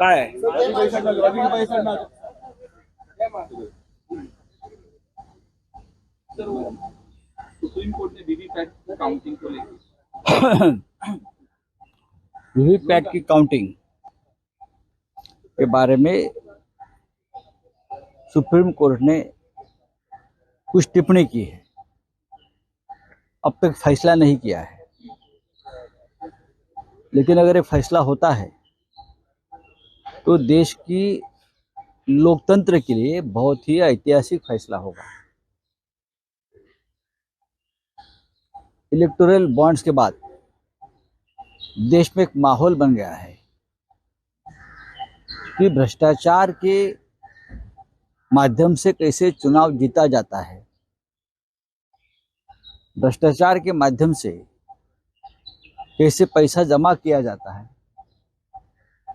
आहे? Supreme court ने counting को की काउंटिंग के बारे में सुप्रीम कोर्ट ने कुछ टिप्पणी की है अब तक फैसला नहीं किया है लेकिन अगर ये फैसला होता है तो देश की लोकतंत्र के लिए बहुत ही ऐतिहासिक फैसला होगा। इलेक्टोरल बॉन्ड्स के बाद देश में एक माहौल बन गया है कि भ्रष्टाचार के माध्यम से कैसे चुनाव जीता जाता है। भ्रष्टाचार के माध्यम से कैसे पैसा जमा किया जाता है।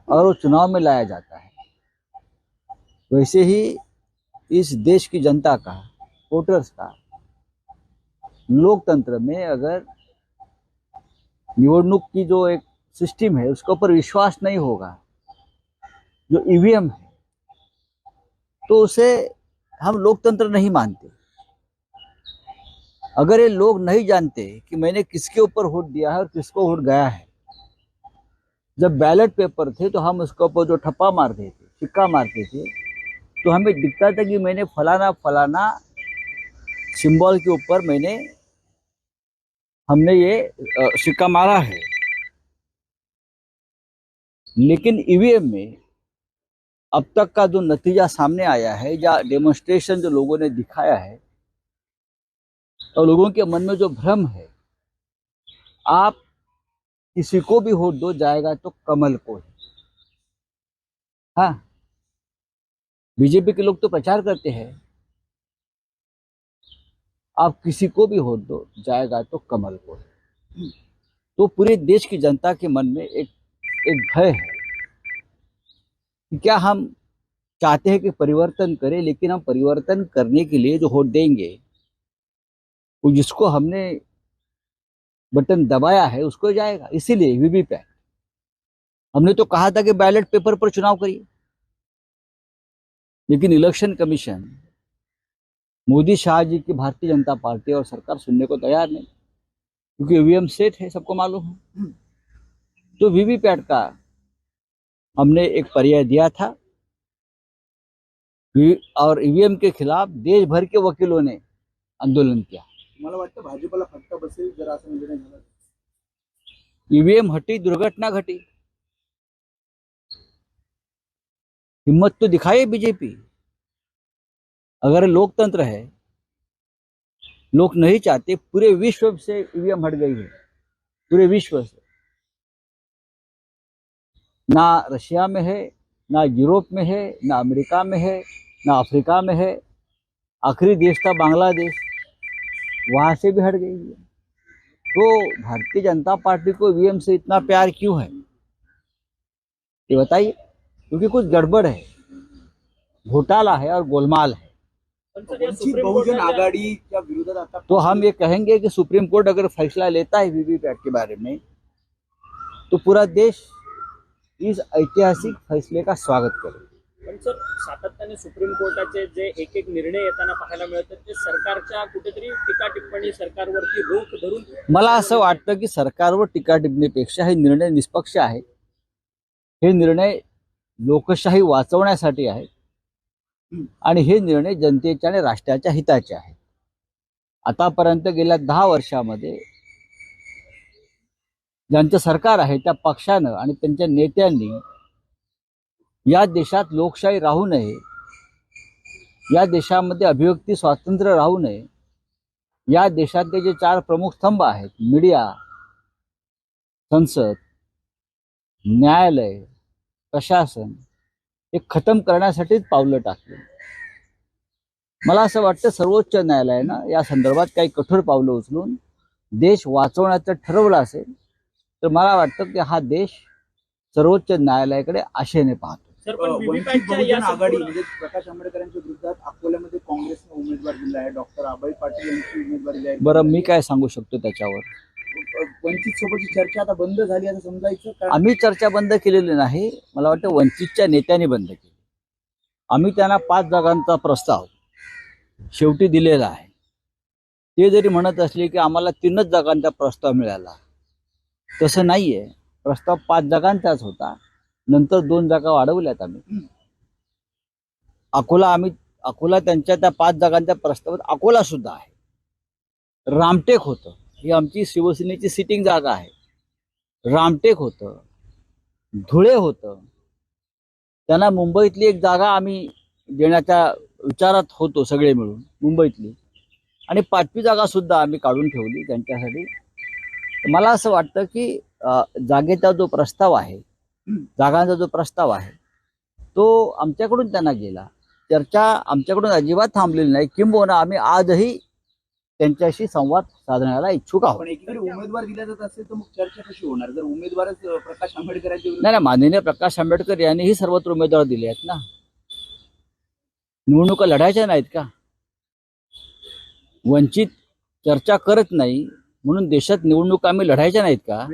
और वो चुनाव में लाया जाता है। वैसे ही इस देश की जनता का, वोटर्स का, लोकतंत्र में अगर निवडणूक की जो एक सिस्टम है, उसके ऊपर विश्वास नहीं होगा, जो ईवीएम है तो उसे हम लोकतंत्र नहीं मानते। अगर ये लोग नहीं जानते कि मैंने किसके ऊपर वोट दिया है और किसको वोट गया है जब बैलेट पेपर थे तो हम उसके ऊपर जो ठप्पा मारते थे, सिक्का मारते थे तो हमें दिखता था कि मैंने फलाना फलाना सिंबल के ऊपर मैंने, हमने ये सिक्का मारा है। लेकिन ईवीएम में अब तक का जो नतीजा सामने आया है, या डेमोन्स्ट्रेशन जो लोगों ने दिखाया है तो लोगों के मन में जो भ्रम है, आप किसी को भी वोट दो जाएगा तो कमल को ही। बीजेपी के लोग तो प्रचार करते हैं। आप किसी को भी वोट दो जाएगा तो कमल को ही। तो पूरे देश की जनता के मन में एक एक भय है कि क्या हम चाहते हैं कि परिवर्तन करें, लेकिन हम परिवर्तन करने के लिए जो वोट देंगे, वो जिसको हमने बटन दबाया है, उसको जाएगा। इसीलिए वीवीपैट हमने तो कहा था कि बैलेट पेपर पर चुनाव करिए। लेकिन इलेक्शन कमीशन, मोदी शाह जी की भारतीय जनता पार्टी और सरकार सुनने को तैयार नहीं। क्योंकि ईवीएम सेट है, सबको मालूम है। तो वीवीपैट का हमने एक पर्याय दिया था और ईवीएम के खिलाफ देश भर के वकीलों ने आंदोलन किया। भाजपला फटका ईवीएम हटी, दुर्घटना घटी. हिम्मत तो दिखाए बीजेपी. अगर लोकतंत्र है लोग नहीं चाहते, पूरे विश्व से ईवीएम हट गई है. पूरे विश्व से. ना रशिया में है, ना यूरोप में है, ना अमेरिका में है, ना अफ्रीका में है. आखिरी देश था बांग्लादेश. वहाँ से भी हट गई है। तो भारतीय जनता पार्टी को ईवीएम से इतना प्यार क्यों है? ये बताइए क्योंकि कुछ गड़बड़ है घोटाला है और गोलमाल है। बहुजन विरोधात तो हम ये कहेंगे कि सुप्रीम कोर्ट अगर फैसला लेता है वीवीपैट के बारे में तो पूरा देश इस ऐतिहासिक फैसले का स्वागत करे पण सर सातत्याने सुप्रीम कोर्टाचे जे एक एक निर्णय येताना पाहायला मिळतात ते सरकारच्या कुठेतरी टीका टिप्पणी सरकारवरती रोख धरून मला असं वाटतं की सरकारवर टीका टिप्पणीपेक्षा हे निर्णय निष्पक्ष आहे. हे निर्णय लोकशाही वाचवण्यासाठी आहेत आणि हे निर्णय जनतेच्या आणि राष्ट्राच्या हिताचे आहेत आतापर्यंत गेल्या दहा वर्षामध्ये ज्यांचं सरकार आहे त्या पक्षानं आणि त्यांच्या नेत्यांनी या देशात लोकशाही राहू नये. या देशामध्ये अभिव्यक्ती स्वातंत्र्य राहू नये. या देशातले जे चार प्रमुख स्तंभ आहेत मीडिया संसद न्यायालय प्रशासन हे खतम करण्यासाठीच पावलं टाकली. मला असं वाटतं सर्वोच्च न्यायालयानं या संदर्भात काही कठोर पावलं उचलून देश वाचवण्याचं ठरवलं असेल तर मला वाटतं की हा देश सर्वोच्च न्यायालयाकडे आशेने पाहतो. सर पण वंचित बहुजन आघाडी म्हणजे प्रकाश आंबेडकरांच्या विरोधात अकोल्यामध्ये काँग्रेसने उमेदवार दिला आहे. डॉक्टर अभय पाटील यांची उमेदवारी दिली आहे. बरं मी काय सांगू शकतो त्याच्यावर? वंचित सोबतची चर्चा आता बंद झाली असं समजायचं आम्ही चर्चा बंद केलेली नाही. मला वाटतं वंचितच्या नेत्यांनी बंद केली. आम्ही त्यांना पाच जागांचा प्रस्ताव शेवटी दिलेला आहे. ते जरी म्हणत असले की आम्हाला तीनच जागांचा प्रस्ताव मिळाला. तसं नाही आहे प्रस्ताव पाच जागांचाच होता. नंतर दोन जागा वाढवल्यात आम्ही. अकोला आम्ही अकोला त्यांच्या त्या पाच जागांच्या प्रस्तावात अकोला सुद्धा आहे. रामटेक होतं. ही आमची शिवसेनेची सिटिंग जागा आहे. रामटेक होतं. धुळे होतं. त्यांना मुंबईतली एक जागा आम्ही देण्याच्या विचारात होतो सगळे मिळून मुंबईतली. आणि पाचवी जागा सुद्धा आम्ही काढून ठेवली त्यांच्यासाठी. मला असं वाटतं की जागेचा जो प्रस्ताव आहे जागांचा जो प्रस्ताव आहे तो आमच्याकडून त्यांना गेला. चर्चा आमच्याकडून अजिबात थांबलेली नाही. किंबहुना आम्ही आजही त्यांच्याशी संवाद साधण्याला इच्छुक आहोत. उमेदवार दिला जात असेल तर मग चर्चा कशी होणार? जर उमेदवारच प्रकाश आंबेडकरांच्या विरुद्ध नाही नाही माननीय प्रकाश आंबेडकर यांनीही सर्वत्र उमेदवार दिले आहेत ना. निवडणुका लढायच्या नाहीत का? वंचित चर्चा करत नाही म्हणून देशात निवडणुका आम्ही लढायच्या नाहीत का?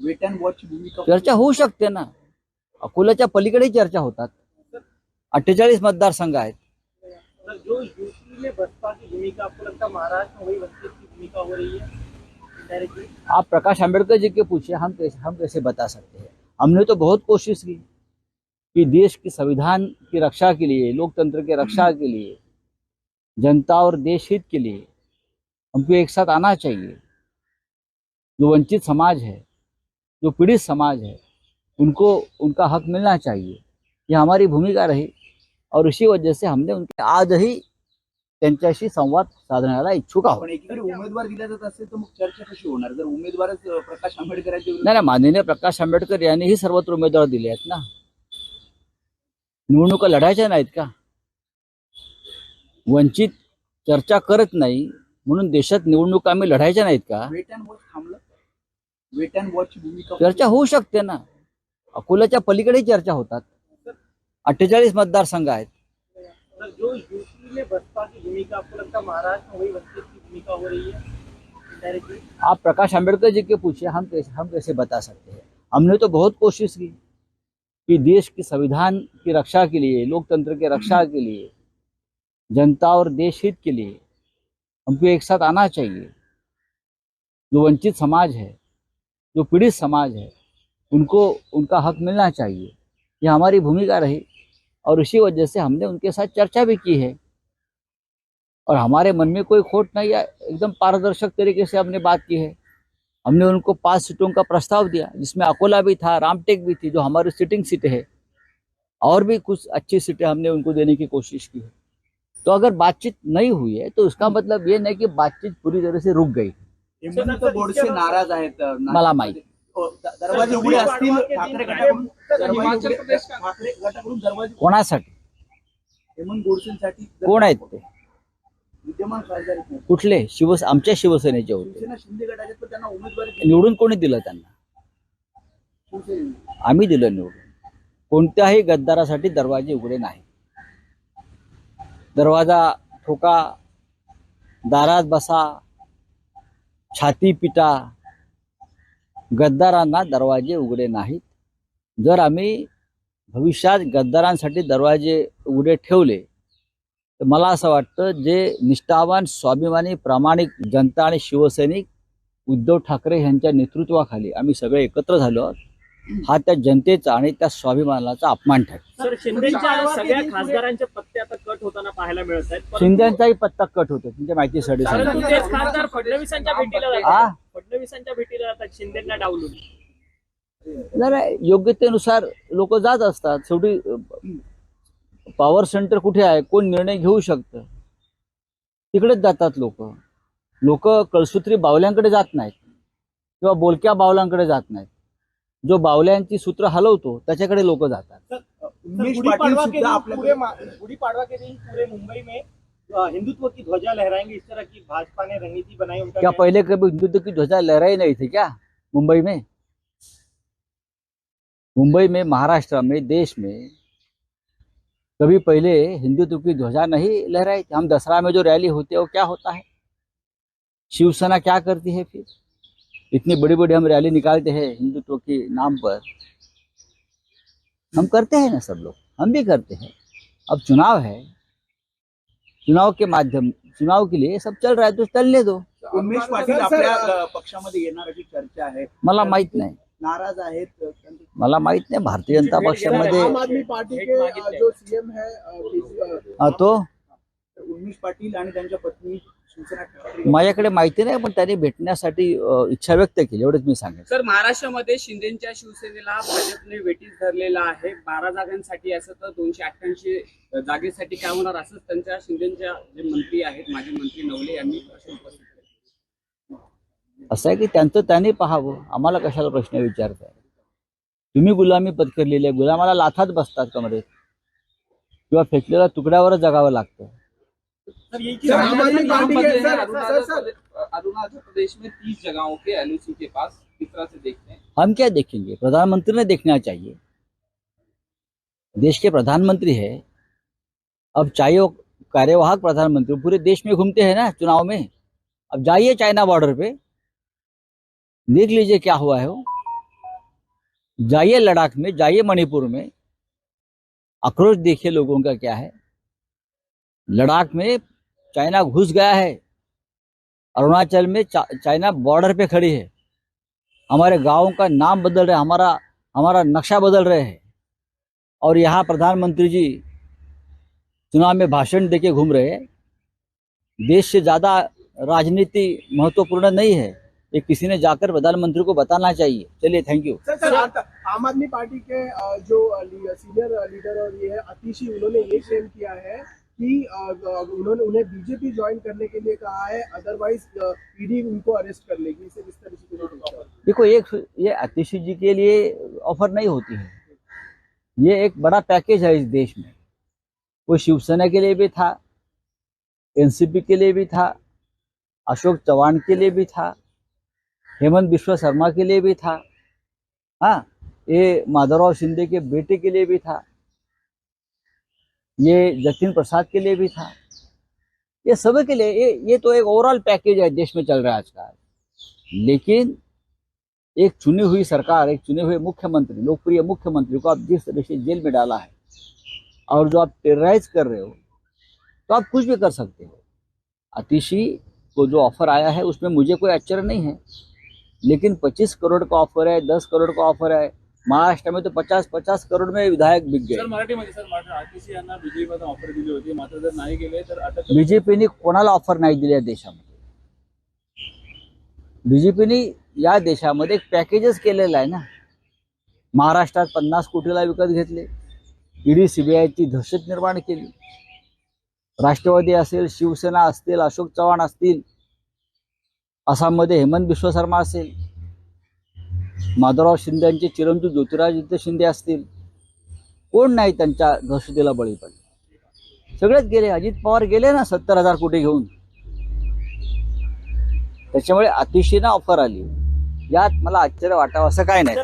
वेट अँड वॉच भूमिका चर्चा होऊ शकते ना. अकोल्याच्या पलीकडेही चर्चा होतात. अठ्ठेचाळीस मतदारसंघ आहेत. जो यूपी में बसपा की भूमिका आपको लगता है महाराष्ट्र में वही वंचित की भूमिका हो रही है? आप प्रकाश आंबेडकर जी के पूछे हम कैसे हम कैसे बता सकते हैं? हमने तो बहुत कोशिश की कि देश की संविधान की रक्षा के लिए लोकतंत्र की रक्षा के लिए जनता और देश हित के लिए हमको एक साथ आना चाहिए। जो वंचित समाज है जो पीड़ित समाज है उनको उनका हक मिलना चाहिए। ये हमारी भूमिका रही और इसी वजह से हमने उनके आज ही त्यांच्याशी संवाद साधण्याला इच्छुक आहोत। उमेदवार दिला जात असेल तर मग चर्चा कशी होणार? जर उमेदवारच प्रकाश आंबेडकरांच्या विरुद्ध नाही नाही माननीय प्रकाश आंबेडकर यांनीही सर्वत्र उमेदवार दिले आहेत ना. निवडणुका लढायच्या नाहीत का? वंचित चर्चा करत नाही म्हणून देशात निवडणुका आम्ही लढायच्या नाहीत का? थांबलं? वेट अँड वॉचची भूमिका चर्चा होऊ शकते ना. अकोल्याच्या पलीकडेही चर्चा होतात. अठ्ठेचाळीस मतदारसंघ आहेत. सर जो यूपी बसपा की भूमिका आपको लगता महाराष्ट्र में वही की भूमिका रही है आप प्रकाश आंबेडकर जी के पूछे हम कैसे हम कैसे बता सकते हैं? हमने तो बहुत कोशिश की कि देश की संविधान की रक्षा के लिए लोकतंत्र की रक्षा के लिए जनता और देश हित के लिए हमको एक साथ आना चाहिए। जो वंचित समाज है जो पीड़ित समाज है, उनको, उनका हक मिलना चाहिए। ये हमारी भूमिका रही और इसी वजह से हमने उनके साथ चर्चा भी की है। और हमारे मन में कोई खोट नहीं है एकदम पारदर्शक तरीके से हमने बात की है। हमने उनको पाँच सीटों का प्रस्ताव दिया, जिसमें अकोला भी था, रामटेक भी थी, जो हमारी सिटिंग सीट है। और भी कुछ अच्छी सीटें हमने उनको देने की कोशिश की है। तो अगर बातचीत नहीं हुई है तो उसका मतलब ये नहीं कि बातचीत पूरी तरह से रुक गई। हेमंत गोडसे नाराज आहेत. मला माहिती. द- दरवाजे उघडे असतील ठाकरे गटाकडून. दरवाजे हिमाचल उघडे- प्रदेश का- ठाकरे गटाकडून दरवाजे कोणासाठी? हेमंत गोडसेंसाठी कोण आहेत ते? विद्यमान खासदार आहेत. ना. कुठले? शिवस आमच्या शिवसेनेचे होते. शिवसेना शिंदे गटाचे पण त्यांना उमेदवारी दिली. निवडून कोणी दिलं त्यांना? शिवसेनेने. आम्ही दिलं निवडून. कोणत्याही गद्दारासाठी दरवाजे उघडे नाही. दरवाजा ठोका दारात बसा छातीपिटा गद्दारांना दरवाजे उघडे नाहीत. जर आम्ही भविष्यात गद्दारांसाठी दरवाजे उघडे ठेवले तर मला असं वाटतं जे निष्ठावान स्वाभिमानी प्रामाणिक जनता आणि शिवसैनिक उद्धव ठाकरे यांच्या नेतृत्वाखाली आम्ही सगळे एकत्र झालो आहोत. हा त्या जनतेचा आणि त्या स्वाभिमानाचा अपमान ठरेल. सर शिंदेच्या सगळ्या खासदारांचे पत्ते आता कट होताना पाहायला मिळत आहेत. परंतु- शिंद्यांचाही पत्ता कट होतो तुमच्या माहितीसाठी खासदार फडणवीसांच्या भेटीला? जातात. फडणवीसांच्या भेटीला जातात शिंदेना डावलून. जरा योग्यतेनुसार लोक जात असतात. शेवटी पॉवर सेंटर कुठे आहे? कोण निर्णय घेऊ शकतं? तिकडेच जातात लोक. लोक कळसूत्री बावल्यांकडे जात नाहीत. किंवा बोलक्या बावलांकडे जात नाहीत. जो बावल्यांची सूत्र हलवतो त्याच्याकडे लोक जातात. के दिन पूरे मुंबई में अ, हिंदुत्व की ध्वजा लहराएंगे इस तरह की भाजपा ने रणनीति बनाई उनका क्या? पहले कभी हिंदुत्व की ध्वजा लहराई नहीं थी क्या मुंबई में? मुंबई में महाराष्ट्र में देश में कभी पहले हिंदुत्व की ध्वजा नहीं लहराई थी? हम दसरा में जो रैली होती है वो क्या होता है? शिवसेना क्या करती है फिर? इतनी बड़ी बड़ी हम रैली निकालते हैं हिंदुत्व के नाम पर। हम करते हैं ना सब लोग हम भी करते हैं। अब चुनाव है। चुनाव के माध्यम चुनाव के लिए सब चल रहा है तो चलने दो। उमेश पाटील आपल्या पक्षामध्ये येणार अशी चर्चा आहे. मला माहित नाही. नाराज़ आहेत. मला माहित नाही भारतीय जनता पक्षामध्ये आम आदमी पार्टी के जो सीएम है तो? उर्मिश पाटील आणि त्यांच्या पत्नी माझ्याकडे माहिती नाही पण त्यांनी भेटण्यासाठी इच्छा व्यक्त केली एवढंच मी सांगेन सर महाराष्ट्रामध्ये शिंदेच्या शिवसेनेला भाजपने वेटीस धरलेला आहे. बारा जागांसाठी असं तर दोनशे अठ्ठ्याऐंशी जागेसाठी काय होणार असंच त्यांच्या शिंदेच्या जे मंत्री आहेत माजी मंत्री नवले यांनी प्रश्न उपस्थित केले. असं आहे की त्यांचं त्यांनी पाहावं. आम्हाला कशाला प्रश्न विचारताय? तुम्ही गुलामी पत्करलेली आहे गुलामाला लाथात बसतात कमरेत किंवा फेकलेल्या तुकड्यावरच जगावं लागतं. अरुणाचल प्रदेश- में तीस जगहों के एलओसी के पास किस तरह से देखते हैं? हम क्या देखेंगे? प्रधानमंत्री ने देखना चाहिए। देश के प्रधानमंत्री है। अब चाहे वो कार्यवाहक प्रधानमंत्री पूरे देश में घूमते हैं ना चुनाव में। अब जाइए चाइना बॉर्डर पे। देख लीजिए क्या हुआ है वो। जाइए लद्दाख में जाइए मणिपुर में। आक्रोश देखिए लोगों का क्या है। लद्दाख में चाइना घुस गया है। अरुणाचल में चा, चाइना बॉर्डर पे खड़ी है। हमारे गाँव का नाम बदल रहे हमारा हमारा नक्शा बदल रहे हैं। और यहाँ प्रधानमंत्री जी चुनाव में भाषण देके घूम रहे हैं। देश से ज़्यादा राजनीति महत्वपूर्ण नहीं है। ये किसी ने जाकर प्रधानमंत्री को बताना चाहिए। चलिए थैंक यू सर सर आम आदमी पार्टी के जो सीनियर लीडर और ये है अतिशी उन्होंने ये क्लेम किया है उन्होंने उन्हें बीजेपी ज्वाइन करने के लिए कहा है अदरवाइज़ ईडी उनको अरेस्ट कर लेगी। इसे किस तरह से देखो एक ये आतिशी जी के लिए ऑफ़र नहीं होती है। ये एक बड़ा पैकेज है इस देश में। वो शिवसेना के लिए भी था एनसीपी के लिए भी था अशोक चौहान के लिए भी था हेमंत बिश्व शर्मा के लिए भी था हाँ ये माधवराव शिंदे के बेटे के लिए भी था। ये जतिन प्रसाद के लिए भी था। ये सभी के लिए, ये ये तो एक ओवरऑल पैकेज है देश में चल रहा है आज का लेकिन एक चुनी हुई सरकार, एक चुने हुए मुख्यमंत्री, लोकप्रिय मुख्यमंत्री को आप जिस तरह से जेल में डाला है और जो आप टेरराइज कर रहे हो तो आप कुछ भी कर सकते हो। अतिशी को जो ऑफ़र आया है, उसमें मुझे कोई आश्चर्य नहीं है। लेकिन 25 करोड़ का ऑफ़र है 10 करोड़ का ऑफ़र है महाराष्ट्र में तो 50 50 करोड़ में विधायक बिक गए बीजेपीने कोणाला ऑफर नाही दिली या देशामध्ये? बीजेपीने या देशामध्ये एक पॅकेजच केलेलं आहे ना. महाराष्ट्रात पन्नास कोटीला विकत घेतले. ईडी सीबीआयची दहशत निर्माण केली. राष्ट्रवादी असेल शिवसेना असतील अशोक चव्हाण असतील आसाममध्ये हेमंत बिश्व शर्मा असेल. माधवराव शिंदेचे चिरंजीव ज्योतिरादित्य शिंदे असतील कोण नाही त्यांच्या दहशतीला बळी पडले? सगळेच गेले. अजित पवार गेले ना सत्तर हजार कोटी घेऊन. त्याच्यामुळे अतिशय ना ऑफर आली. यात मला आश्चर्य वाटावं असं काय नाही.